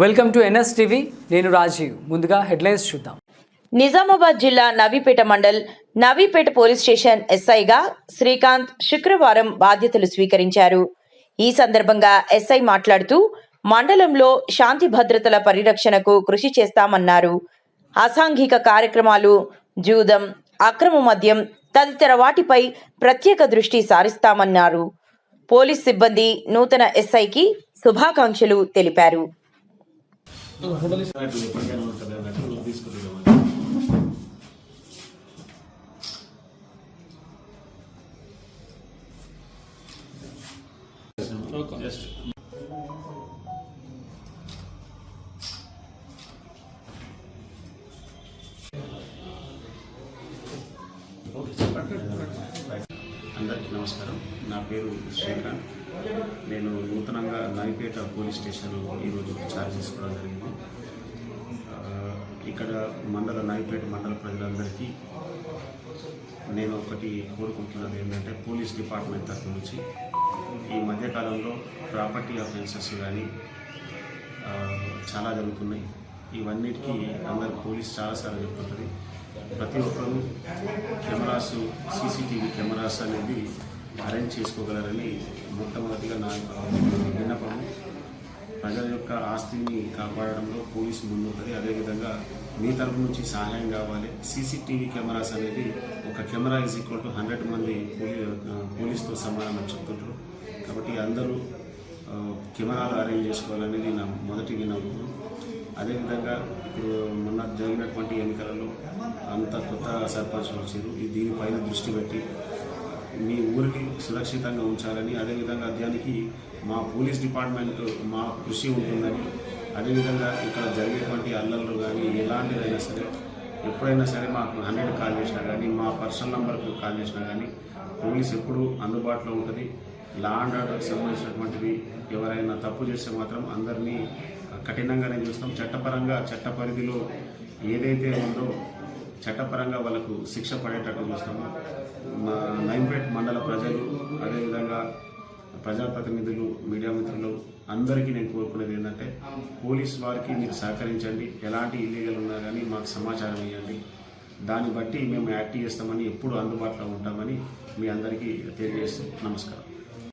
Welcome to NS TV. నేను రాజీవ్. ముందుగా headlines చూద్దాం. నిజామాబాద్ జిల్లా నవీపేట మండల్ నవీపేట పోలీస్ స్టేషన్ ఎస్ఐగా శ్రీకాంత్ శుక్రవారం బాధ్యతలు స్వీకరించారు. ఈ సందర్భంగా ఎస్ఐ మాట్లాడుతూ మండలంలో శాంతి భద్రతల పరిరక్షణకు కృషి చేస్తామన్నారు. అసాంఘిక కార్యక్రమాలు జూదం అక్రమ మద్యం తదితర వాటిపై ప్రత్యేక దృష్టి సారిస్తామన్నారు. పోలీస్ సిబ్బంది నూతన ఎస్ఐకి శుభాకాంక్షలు తెలిపారు. అన్నట్టు ఎప్పటికైనా ఉంటుంది అన్నట్టు నువ్వు తీసుకుంటున్నావు జస్ట్ అందరికీ నమస్కారం. నా పేరు శ్రీకాంత్. నేను నూతనంగా నాయిపేట పోలీస్ స్టేషన్ ఈరోజు ఛార్జ్ చేసుకోవడం జరిగింది. ఇక్కడ మండల నాయిపేట మండల ప్రజలందరికీ నేను ఒకటి కోరుకుంటున్నది ఏంటంటే పోలీస్ డిపార్ట్మెంట్ తరఫు నుంచి ఈ మధ్యకాలంలో ప్రాపర్టీ అఫెన్సెస్ కానీ చాలా జరుగుతున్నాయి. ఇవన్నిటికీ అందరు పోలీస్ చాలాసార్లు చెప్తుంటుంది. ప్రతి ఒక్కరూ కెమెరాస్ సీసీటీవీ కెమెరాస్ అనేది అరేంజ్ చేసుకోగలరని మొట్టమొదటిగా నా విన్నపము. ప్రజల యొక్క ఆస్తిని కాపాడడంలో పోలీసు ముందుంటుంది. అదేవిధంగా మీ తరపు నుంచి సహాయం కావాలి. సీసీటీవీ కెమెరాస్ అనేది ఒక camera is equal to hundred మంది పోలీ పోలీస్తో సమానం అని చెప్తుంటారు. కాబట్టి అందరూ కెమెరాలు అరేంజ్ చేసుకోవాలనేది నా మొదటి వినోదం అదేవిధంగా ఇప్పుడు మొన్న జరిగినటువంటి ఎన్నికలలో అంత కొత్త సర్పంచ్ వచ్చారు దీనిపైన దృష్టి పెట్టి మీ ఊరికి సురక్షితంగా ఉంచాలని అదేవిధంగా దానికి మా పోలీస్ డిపార్ట్మెంట్ మా కృషి ఉంటుందని అదేవిధంగా ఇక్కడ జరిగేటువంటి అల్లర్లు కానీ ఎలాంటిదైనా సరే ఎప్పుడైనా సరే మాకు హండ్రెడ్ కాల్ చేసినా కానీ మా పర్సనల్ నెంబర్కి కాల్ చేసినా కానీ పోలీస్ ఎప్పుడు అందుబాటులో ఉంటుంది. లా అండ్ ఆర్డర్కి సంబంధించినటువంటిది ఎవరైనా తప్పు చేస్తే మాత్రం అందరినీ కఠినంగానే చూస్తాం. చట్టపరంగా చట్ట పరిధిలో ఏదైతే ఉందో చట్టపరంగా వాళ్ళకు శిక్ష పడేటట్టు చూస్తాము మా నైంపేట్ మండల ప్రజలు అదేవిధంగా ప్రజాప్రతినిధులు మీడియా మిత్రులు అందరికీ నేను కోరుకునేది ఏంటంటే పోలీస్ వారికి మీరు సహకరించండి. ఎలాంటి ఇల్లీగల్ ఉన్నా కానీ మాకు సమాచారం ఇవ్వండి దాన్ని బట్టి మేము యాక్ట్ చేస్తామని ఎప్పుడు అందుబాటులో ఉంటామని మీ అందరికీ తెలియజేస్తూ నమస్కారం.